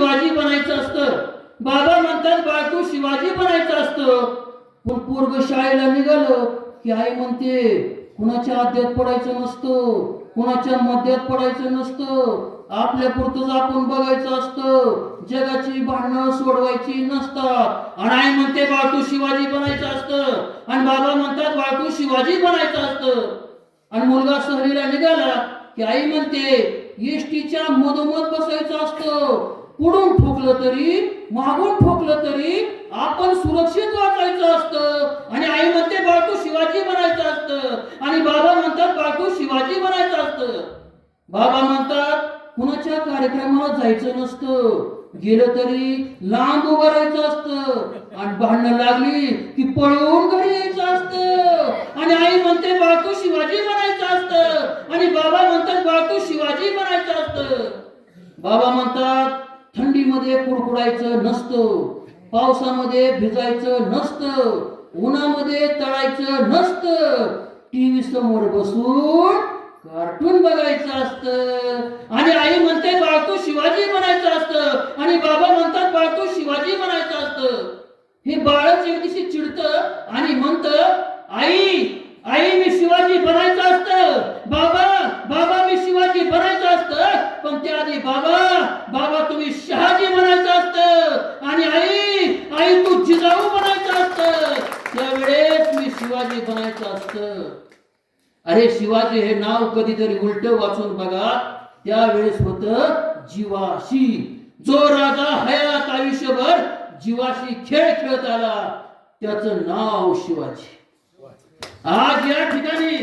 शिवाजी बनायचं असतं. बाबा म्हणतात बाळ तू शिवाजी बनायचं असतं. पण पूर्व शाळेला निघालं की आई म्हणते कुणाच्या आद्यात पडायचं नसतं कुणाच्या मध्यात पडायचं नसतं. आपल्या पुरतच आपण बघायचं असतं. जगाची भांडणं सोडवायची नसतात. आणि आई म्हणते बाळ तू शिवाजी बनायचं असतं. आणि बाबा म्हणतात बाळ तू शिवाजी बनायचं असतं. आणि मुलगा सहलीला निघाला की आई म्हणते एसटीच्या मधोमध बसायचं पुढून ठोकलं तरी मागून ठोकलं तरी आपण सुरक्षित वाचायचं असतं. आणि आई म्हणते बाळकू शिवाजी बनायचं असतं. आणि बाबा म्हणतात बाळकू शिवाजी बनायचं असतं. बाबा म्हणतात कुणाच्या कार्यक्रमात जायचं नसतं. गेलं तरी लांब उभं राहायचं असतं. आणि भांडणं लागली की पळवून घरी यायचं असतं. आणि आई म्हणते बाळकू शिवाजी बनायचं असतं. आणि बाबा म्हणतात बाळकू शिवाजी बनायचं असतं. बाबा म्हणतात थंडीमध्ये कुडकुडायचं नसतं. पावसामध्ये भिजायचं नसतं. उन्हामध्ये तळायचं नसतं. टीव्ही समोर बसून कार्टून बघायचं असतं. आणि आई म्हणते बाळतू शिवाजी बनायचं असतं. आणि बाबा म्हणतात बाळतू शिवाजी बनायचं असतं. हे बाळच एक दिवशी चिडत आणि म्हणत आई आई मी शिवाजी बनायचं असतं. बाबा बाबा मी शिवाजी बनायचं असतं. पण त्याआधी बाबा बाबा तुम्ही शहा बनायचं असतं आणि आई जिजाऊ बनायचं असतं. त्यावेळेस मी शिवाजी बनायचं असतं. अरे शिवाजी हे नाव कधीतरी उलट वाचून बघा. त्यावेळेस होत जीवाशी. जो राजा हयात आयुष्यभर जीवाशी खेळ खेळत आला त्याचं नाव शिवाजी. आज या ठिकाणी